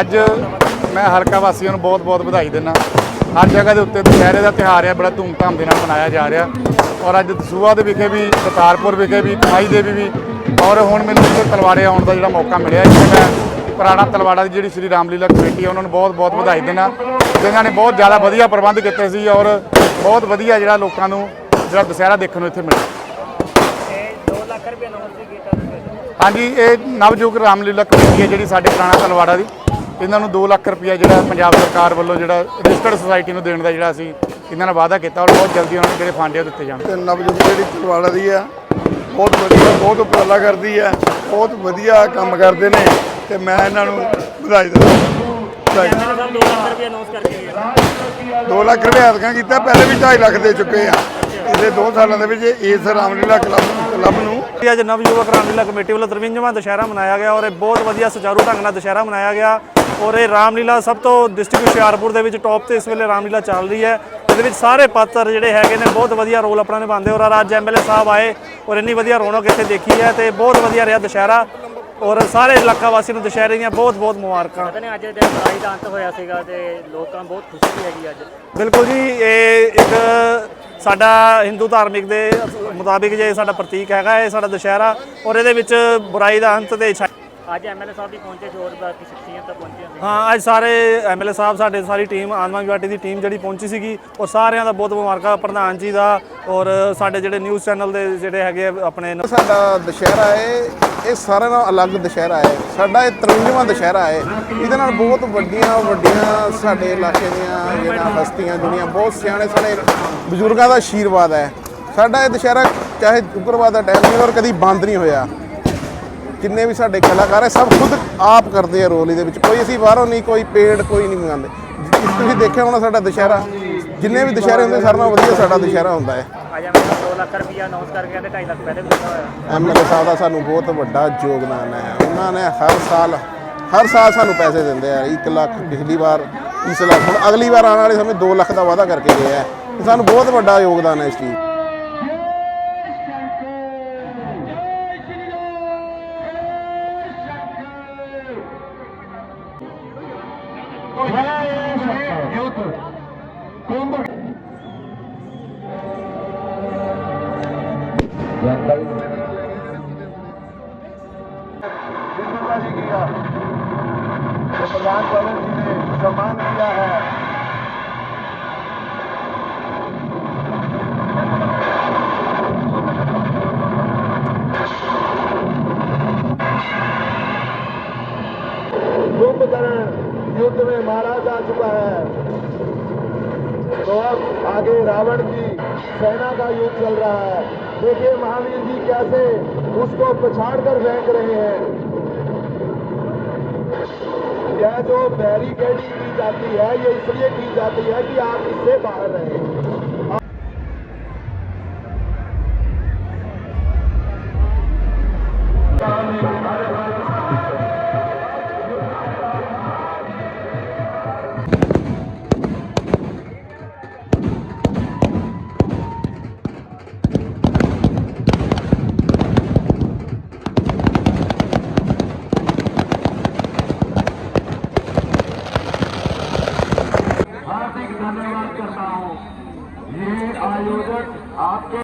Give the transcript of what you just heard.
ਅੱਜ ਮੈਂ ਹਲਕਾ ਵਾਸੀਆਂ ਨੂੰ ਬਹੁਤ-ਬਹੁਤ ਵਧਾਈ ਦਿੰਦਾ। ਹਰ ਜਗ੍ਹਾ ਦੇ ਉੱਤੇ ਦੁਸਹਿਰੇ ਦਾ ਤਿਉਹਾਰ ਹੈ ਬੜਾ ਧੂਮਧਾਮ ਦੇ ਨਾਲ ਮਨਾਇਆ ਜਾ ਰਿਹਾ। ਔਰ ਅੱਜ ਦਸੂਹਾ ਦੇ ਵਿਖੇ ਵੀ, ਕਰਤਾਰਪੁਰ ਵਿਖੇ ਵੀ, ਕਮਾਈ ਦੇਵੀ ਵੀ। ਔਰ ਹੁਣ ਮੈਨੂੰ ਇੱਥੇ ਤਲਵਾੜੇ ਆਉਣ ਦਾ ਜਿਹੜਾ ਮੌਕਾ ਮਿਲਿਆ, ਇੱਥੇ ਮੈਂ ਪੁਰਾਣਾ ਤਲਵਾੜਾ ਦੀ ਜਿਹੜੀ ਸ੍ਰੀ ਰਾਮਲੀਲਾ ਕਮੇਟੀ ਹੈ ਉਹਨਾਂ ਨੂੰ ਬਹੁਤ-ਬਹੁਤ ਵਧਾਈ ਦਿੰਦਾ। ਜਿਨ੍ਹਾਂ ਨੇ ਬਹੁਤ ਜ਼ਿਆਦਾ ਵਧੀਆ ਪ੍ਰਬੰਧ ਕੀਤੇ ਸੀ ਔਰ ਬਹੁਤ ਵਧੀਆ ਜਿਹੜਾ ਲੋਕਾਂ ਨੂੰ ਜਿਹੜਾ ਦੁਸਹਿਰਾ ਦੇਖਣ ਨੂੰ ਇੱਥੇ ਮਿਲਿਆ। 2 ਲੱਖ ਰੁਪਏ ਅਨਾਉਂਸ ਕੀਤਾ ਹਾਂਜੀ, ਇਹ ਨਵਯੁਗ ਰਾਮਲੀਲਾ ਕਮੇਟੀ ਹੈ ਜਿਹੜੀ ਸਾਡੇ ਪੁਰਾਣਾ ਤਲਵਾੜਾ ਦੀ। ਇਹਨਾਂ ਨੂੰ 2 ਲੱਖ ਰੁਪਇਆ ਜਿਹੜਾ ਪੰਜਾਬ ਸਰਕਾਰ ਵੱਲੋਂ ਜਿਹੜਾ ਰਜਿਸਟਰਡ ਸੁਸਾਇਟੀ ਨੂੰ ਦੇਣ ਦਾ ਜਿਹੜਾ ਅਸੀਂ ਇਹਨਾਂ ਨਾਲ ਵਾਅਦਾ ਕੀਤਾ ਔਰ ਬਹੁਤ ਜਲਦੀ ਉਹਨਾਂ ਨੂੰ ਜਿਹੜੇ ਫੰਡ ਦਿੱਤੇ ਜਾਣਗੇ ਤੇ ਨਵਜੋਤ ਜਿਹੜੀ ਤਲਵਾੜਾ ਦੀ ਆ ਬਹੁਤ ਵਧੀਆ ਬਹੁਤ ਉਪਰਾਲਾ ਕਰਦੀ ਆ ਬਹੁਤ ਵਧੀਆ ਕੰਮ ਕਰਦੇ ਨੇ ਤੇ ਮੈਂ ਇਹਨਾਂ ਨੂੰ ਵਧਾਈ ਦਿੰਦਾ। ਵਧਾਈ ਐਮਐਲਏ ਸਾਹਿਬ 2 ਲੱਖ ਰੁਪਏ ਅਨਾਉਂਸ ਕਰਕੇ ਗਏ 2 ਲੱਖ ਰੁਪਏ ਹਦਕਾਂ ਕੀਤਾ ਪਹਿਲੇ ਵੀ 2.5 ਲੱਖ ਦੇ ਚੁੱਕੇ ਆ। ਪਿਛਲੇ 2 ਸਾਲਾਂ ਦੇ ਵਿੱਚ ਇਸ ਰਾਮਲੀਲਾ ਕਲੱਬ ਕਲੱਬ ਨੂੰ ਅੱਜ ਨਵ ਯੁਵਕ ਰਾਮਲੀਲਾ ਕਮੇਟੀ ਵੱਲੋਂ 53ਵਾਂ ਦੁਸ਼ਹਿਰਾ ਮਨਾਇਆ ਗਿਆ ਔਰ ਇਹ ਬਹੁਤ ਵਧੀਆ ਸੁਚਾਰੂ ਢੰਗ ਨਾਲ ਦੁਸ਼ਹਿਰਾ ਮਨਾਇਆ ਗਿਆ। ਔਰ ਇਹ ਰਾਮਲੀਲਾ ਸਭ ਤੋਂ ਡਿਸਟ੍ਰਿਕਟ ਹੁਸ਼ਿਆਰਪੁਰ ਦੇ ਵਿੱਚ ਟੌਪ ਤੇ ਇਸ ਵੇਲੇ ਰਾਮਲੀਲਾ ਚੱਲ ਰਹੀ ਹੈ। ਇਹਦੇ ਵਿੱਚ ਸਾਰੇ ਪਾਤਰ ਜਿਹੜੇ ਹੈਗੇ ਨੇ ਬਹੁਤ ਵਧੀਆ ਰੋਲ ਆਪਣਾ ਨਿਭਾਉਂਦੇ ਔਰ ਅੱਜ ਐਮਐਲਏ ਸਾਹਿਬ ਆਏ ਔਰ ਇੰਨੀ ਵਧੀਆ ਰੌਣਕ ਇੱਥੇ ਦੇਖੀ ਹੈ ਤੇ ਬਹੁਤ ਵਧੀਆ ਰਿਹਾ ਦੁਸ਼ਹਿਰਾ ਔਰ ਸਾਰੇ ਇਲਾਕਾ ਵਾਸੀਆਂ ਨੂੰ ਦੁਸ਼ਹਿਰੇ ਦੀਆਂ ਬਹੁਤ ਬਹੁਤ ਮੁਬਾਰਕਾਂ। ਪਤਾ ਨਹੀਂ ਅੱਜ ਦੇ ਲੜਾਈ ਦਾ ਅੰਤ ਹੋਇਆ ਸੀਗਾ ਤੇ ਲੋਕਾਂ ਬਹੁਤ ਖੁਸ਼ੀ ਵੀ ਹੈਗੀ ਅੱਜ। ਬਿਲਕੁਲ ਜੀ ਇਹ ਇੱਕ ਸਾਡਾ ਹਿੰਦੂ ਧਾਰਮਿਕ ਦੇ ਮੁਤਾਬਿਕ ਜੇ ਸਾਡਾ ਪ੍ਰਤੀਕ ਹੈਗਾ ਇਹ ਸਾਡਾ ਦੁਸ਼ਹਿਰਾ ਔਰ ਇਹਦੇ ਵਿੱਚ ਬੁਰਾਈ ਦਾ ਅੰਤ ਤੇ ਅੱਜ ਐਮਐਲਏ ਸਾਹਿਬ ਵੀ ਪਹੁੰਚੇ ਸੀ ਹੋਰ ਬਾਕੀ ਸ਼ਖਸੀਅਤ ਤਾਂ ਪਹੁੰਚੀਆਂ ਸੀ ਹਾਂ ਅੱਜ ਸਾਰੇ ਐਮਐਲਏ ਸਾਹਿਬ ਸਾਡੇ ਸਾਰੀ ਟੀਮ ਆਮ ਆਦਮੀ ਪਾਰਟੀ ਦੀ ਟੀਮ ਜਿਹੜੀ ਪਹੁੰਚੀ ਸੀਗੀ ਔਰ ਸਾਰਿਆਂ ਦਾ ਬਹੁਤ ਮੁਬਾਰਕਾਂ ਪ੍ਰਧਾਨ ਜੀ ਦਾ ਔਰ ਸਾਡੇ ਜਿਹੜੇ ਨਿਊਜ਼ ਚੈਨਲ ਦੇ ਜਿਹੜੇ ਹੈਗੇ ਆ ਆਪਣੇ ਸਾਡਾ ਦੁਸ਼ਹਿਰਾ ਹੈ ਇਹ ਸਾਰਿਆਂ ਨਾਲੋਂ ਅਲੱਗ ਦੁਸ਼ਹਿਰਾ ਹੈ। ਸਾਡਾ ਇਹ 53ਵਾਂ ਦੁਸ਼ਹਿਰਾ ਹੈ। ਇਹਦੇ ਨਾਲ ਬਹੁਤ ਵੱਡੀਆਂ ਵੱਡੀਆਂ ਸਾਡੇ ਇਲਾਕੇ ਦੀਆਂ ਜਿਹੜੀਆਂ ਹਸਤੀਆਂ ਜੁੜੀਆਂ ਬਹੁਤ ਸਿਆਣੇ ਸਾਡੇ ਬਜ਼ੁਰਗਾਂ ਦਾ ਆਸ਼ੀਰਵਾਦ ਹੈ। ਸਾਡਾ ਇਹ ਦੁਸ਼ਹਿਰਾ ਚਾਹੇ ਉਗਰਵਾਦ ਦਾ ਟਾਈਮ ਨਹੀਂ ਔਰ ਕਦੀ ਬੰਦ ਨਹੀਂ ਹੋਇਆ। ਜਿੰਨੇ ਵੀ ਸਾਡੇ ਕਲਾਕਾਰ ਹੈ ਸਭ ਖੁਦ ਆਪ ਕਰਦੇ ਆ ਰੋਲ ਇਹਦੇ ਵਿੱਚ। ਕੋਈ ਅਸੀਂ ਬਾਹਰੋਂ ਨਹੀਂ ਕੋਈ ਪੇਡ ਕੋਈ ਨਹੀਂ ਮੰਗਾਉਂਦੇ। ਜਿਸ ਤੁਸੀਂ ਦੇਖਿਆ ਹੋਣਾ ਸਾਡਾ ਦੁਸ਼ਹਿਰਾ? ਜਿੰਨੇ ਵੀ ਦੁਸ਼ਹਿਰੇ ਹੁੰਦੇ ਸਾਰਿਆਂ ਨਾਲੋਂ ਵਧੀਆ ਸਾਡਾ ਦੁਸ਼ਹਿਰਾ ਹੁੰਦਾ ਹੈ। ਐਮਐਲਏ ਸਾਹਿਬ 2 ਲੱਖ ਰੁਪਏ ਅਨਾਉਂਸ ਕਰਕੇ ਕਹਿੰਦੇ 2.5 ਲੱਖ ਪਹਿਲੇ ਦਿੱਤਾ ਹੋਇਆ। ਐਮਐਲਏ ਸਾਹਿਬ ਦਾ ਸਾਨੂੰ ਬਹੁਤ ਵੱਡਾ ਯੋਗਦਾਨ ਹੈ। ਉਹਨਾਂ ਨੇ ਹਰ ਸਾਲ ਹਰ ਸਾਲ ਸਾਨੂੰ ਪੈਸੇ ਦਿੰਦੇ ਆ। 1 ਲੱਖ ਪਿਛਲੀ ਵਾਰ 30 ਲੱਖ ਹੁਣ ਅਗਲੀ ਵਾਰ ਆਉਣ ਵਾਲੇ ਸਮੇਂ 2 ਲੱਖ ਦਾ ਵਾਅਦਾ ਕਰਕੇ ਗਏ ਆ। ਸਾਨੂੰ ਬਹੁਤ ਵੱਡਾ ਯੋਗਦਾਨ ਹੈ ਇਸ ਚੀਜ਼ बहुत जंगल प्रधान पवन जी ने सम्मान किया है युद्ध में महाराज आ चुका है। और आगे रावण की सेना का युद्ध चल रहा है। देखिए महावीर जी कैसे उसको पछाड़ कर फेंक रहे हैं। यह जो बैरिकेडिंग की जाती है, ये इसलिए की जाती है कि आप इससे बाहर रहें। धन्यवाद करता हूँ ये आयोजन आपके